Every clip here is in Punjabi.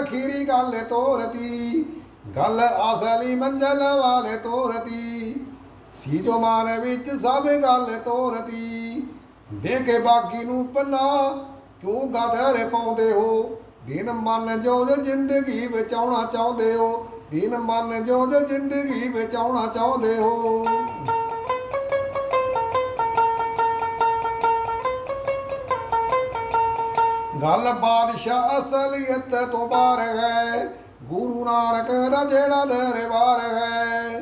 ਅਖੀਰੀ ਗੱਲ ਤੋਰਤੀ, ਗੱਲ ਅਸਲੀ ਮੰਜ਼ਲ ਵਾਲੇ ਤੋਰਤੀ। ਸੀ ਜੋ ਮਨ ਵਿੱਚ ਸਭ ਗੱਲ ਤੋਰਤੀ, ਦੇ ਕੇ ਬਾਗੀ ਨੂੰ ਪੰਨਾ, ਕਿਉਂ ਗਦਰ ਪਾਉਂਦੇ ਹੋ? ਦਿਨ ਮਨ ਜੋ ਜ਼ਿੰਦਗੀ ਬਚਾਉਣਾ ਚਾਹੁੰਦੇ ਹੋ? ਦਿਨ ਮਨ ਜੋ ਜ਼ਿੰਦਗੀ ਬਚਾਉਣਾ ਚਾਹੁੰਦੇ ਹੋ? ਗੱਲ ਬਾਦਸ਼ਾਹ ਅਸਲੀਅਤ ਤੋਂ ਬਾਹਰ ਹੈ। ਗੁਰੂ ਨਾਨਕ ਦਾ ਜਿਹੜਾ ਦਰਬਾਰ ਹੈ।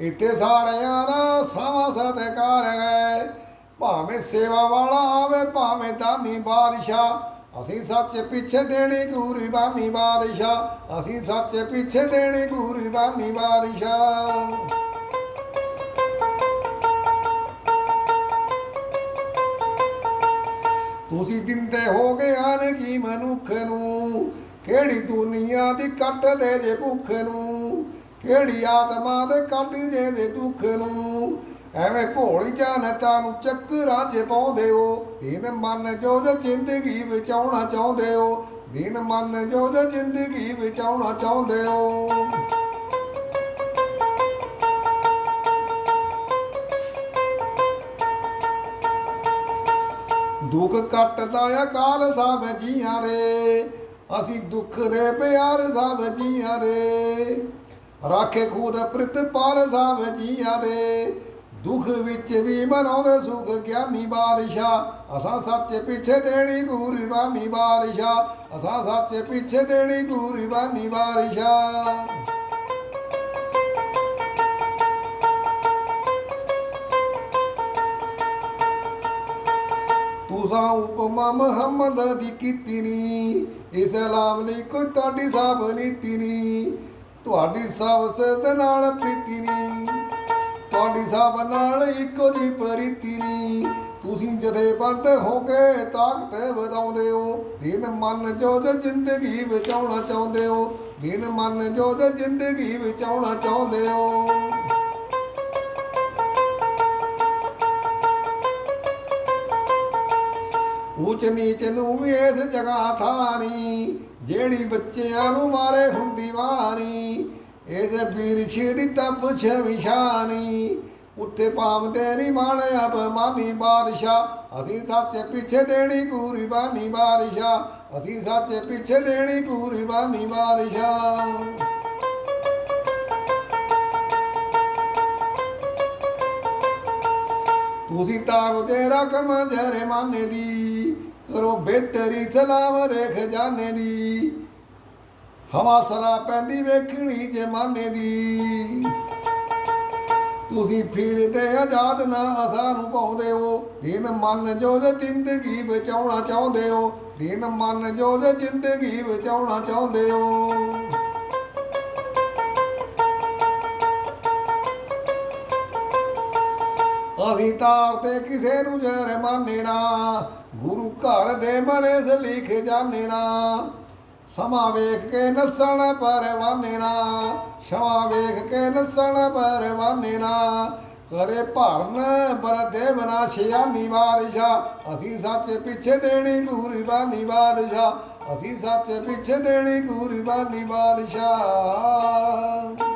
ਇੱਥੇ ਸਾਰਿਆਂ ਦਾ ਸਮਾਂ ਸਤਿਕਾਰ ਹੈ। ਭਾਵੇਂ ਸੇਵਾ ਵਾਲਾ ਆਵੇ, ਭਾਵੇਂ ਦਾਨੀ ਬਾਦਸ਼ਾਹ, ਅਸੀਂ ਸੱਚ ਪਿੱਛੇ ਦੇਣੀ ਗੁਰਬਾਨੀ ਬਾਦਸ਼ਾਹ, ਅਸੀਂ ਸੱਚ ਪਿੱਛੇ ਦੇਣੀ ਗੁਰਬਾਨੀ ਬਾਦਸ਼ਾਹ। ਤੁਸੀਂ ਦਿੰਦੇ ਹੋ ਆਨ ਕੀ ਮਨੁੱਖ ਨੂੰ। ਕਿਹੜੀ ਦੁਨੀਆ ਦੀ ਕੱਟਦੇ ਜੇ ਭੁੱਖ ਨੂੰ। ਕਿਹੜੀ ਆਤਮਾ ਦੇ ਕੱਢ ਜੇ ਦੇ ਦੁੱਖ ਨੂੰ। ਐਵੇਂ ਭੋਲੀ ਜਨਤਾ ਨੂੰ ਚੱਕਰਾਂ 'ਚ ਪਾਉਂਦੇ ਹੋ। ਦਿਨ ਮਨ ਜੋ ਜੋ ਜ਼ਿੰਦਗੀ ਬਚਾਉਣਾ ਚਾਹੁੰਦੇ ਹੋ। ਦਿਨ ਮਨ ਜੋ ਜੋ ਜ਼ਿੰਦਗੀ ਬਚਾਉਣਾ ਚਾਹੁੰਦੇ ਹੋ। ਦੁੱਖ ਕੱਟਦਾ ਆ ਕਾਲ ਸਭ ਜੀਆਂ ਰੇ ਅਸੀਂ ਦੁੱਖ ਦੇ ਪਿਆਰ ਸਭ ਜੀਆਂ ਰੇ ਰਾਖੇ ਖੁਦ ਪ੍ਰਿਤਪਾਲ ਸਭ ਜੀਆਂ ਦੇ। ਦੁੱਖ ਵਿੱਚ ਵੀ ਮਨਾਉਂਦੇ ਸੁਖ ਗਿਆਨੀ ਬਾਦਸ਼ਾਹ। ਅਸਾਂ ਸੱਚ ਪਿੱਛੇ ਦੇਣੀ ਗੁਰਬਾਨੀ ਬਾਦਸ਼ਾਹ। ਅਸਾਂ ਸੱਚ ਪਿੱਛੇ ਦੇਣੀ ਗੁਰਬਾਨੀ ਬਾਦਸ਼ਾਹ। ਤੁਸਾਂ ਉਪਮਾ ਮੁਹੰਮਦ ਦੀ ਕੀਤੀ ਨੀ। ਇਸਲਾਮ ਲਈ ਕੋਈ ਤੁਹਾਡੀ ਸਾਬ ਨੀਤੀ ਨੀ। ਤੁਹਾਡੀ ਸਭ ਸਦ ਨਾਲ ਪ੍ਰੀਤੀ ਨੀ। ਤੁਹਾਡੀ ਸਭ ਨਾਲ ਇੱਕੋ ਜੀ ਪ੍ਰੀਤੀ ਨੀ। ਤੁਸੀਂ ਜਦੇ ਬੰਦ ਹੋ ਕੇ ਤਾਕਤ ਵਧਾਉਂਦੇ ਹੋ ਦਿਨ ਮਨ ਜੋ ਜੋ ਜ਼ਿੰਦਗੀ ਬਚਾਉਣਾ ਚਾਹੁੰਦੇ ਹੋ ਦਿਨ ਮਨ ਜੋ ਜੋ ਜ਼ਿੰਦਗੀ ਬਚਾਉਣਾ ਚਾਹੁੰਦੇ ਹੋ। ਉੱਚ ਨੀਚ ਨੂੰ ਵੀ ਇਸ ਜਗ੍ਹਾ ਥਾਨੀ ਜਿਹੜੀ ਬੱਚਿਆਂ ਨੂੰ ਮਾਰੇ ਹੁੰਦੀ ਵਾਰੀ ਇਸ ਵੀਰ ਸ਼ੇਰੀ ਤਪ ਸ਼ਵਿਸ਼ਾਨੀ ਉੱਥੇ ਪਾਵਦੇ ਨਹੀਂ ਮਾਣੇ ਅਪਮਾਨੀ ਬਾਦਸ਼ਾਹ ਅਸੀਂ ਸੱਚ ਪਿੱਛੇ ਦੇਣੀ ਗੁਰਬਾਨੀ ਬਾਦਸ਼ਾਹ ਅਸੀਂ ਸੱਚ ਪਿੱਛੇ ਦੇਣੀ ਗੁਰਬਾਨੀ ਬਾਦਸ਼ਾਹ ਤੁਸੀਂ ਤਾਰੋ ਤੇ ਰਕਮ ਜਰੇ ਮਾਨੇ ਦੀ ਕਰੋ ਬਿਹਤਰੀ ਸਲਾਮ ਰੇਖ ਜਾਣੇ ਦੀ ਹਵਾ ਸਰਾ ਪੈਂਦੀ ਵੇਖਣੀ ਜੇ ਮਾਨੇ ਦੀ ਤੁਸੀਂ ਫਿਰਦੇ ਆਜ਼ਾਦ ਨਾ ਸਾਨੂੰ ਪਾਉਂਦੇ ਹੋ, ਦਿਨ ਮਨ ਜੋ ਜੋ ਜ਼ਿੰਦਗੀ ਬਚਾਉਣਾ ਚਾਹੁੰਦੇ ਹੋ, ਦਿਨ ਮਨ ਜੋ ਜੋ ਜ਼ਿੰਦਗੀ ਬਚਾਉਣਾ ਚਾਹੁੰਦੇ ਹੋ। ਅਸੀਂ ਤਾਰ ਤੇ ਕਿਸੇ ਨੂੰ ਜਰਮਾਨੇ ਨਾ। ਗੁਰੂ ਘਰ ਦੇ ਮਨੇ ਲਿਖ ਜਾਣੇ ਨਾ। ਸਮਾਂ ਵੇਖ ਕੇ ਨਸਣ ਪਰਵਾਨੇ ਨਾ। ਸ਼ਮਾ ਵੇਖ ਕੇ ਨਸਣ ਪਰਵਾਨੇ ਨਾ। ਕਰੇ ਭਰਨ ਬਰਦੇ ਬਨਾ ਸ਼ਿਆਨੀ ਬਾਰਿਸ਼ਾ ਅਸੀਂ ਸੱਚ ਪਿੱਛੇ ਦੇਣੀ ਗੁਰਬਾਨੀ ਬਾਦਸ਼ਾਹ। ਅਸੀਂ ਸੱਚ ਪਿੱਛੇ ਦੇਣੀ ਗੁਰਬਾਨੀ ਬਾਦਸ਼ਾਹ।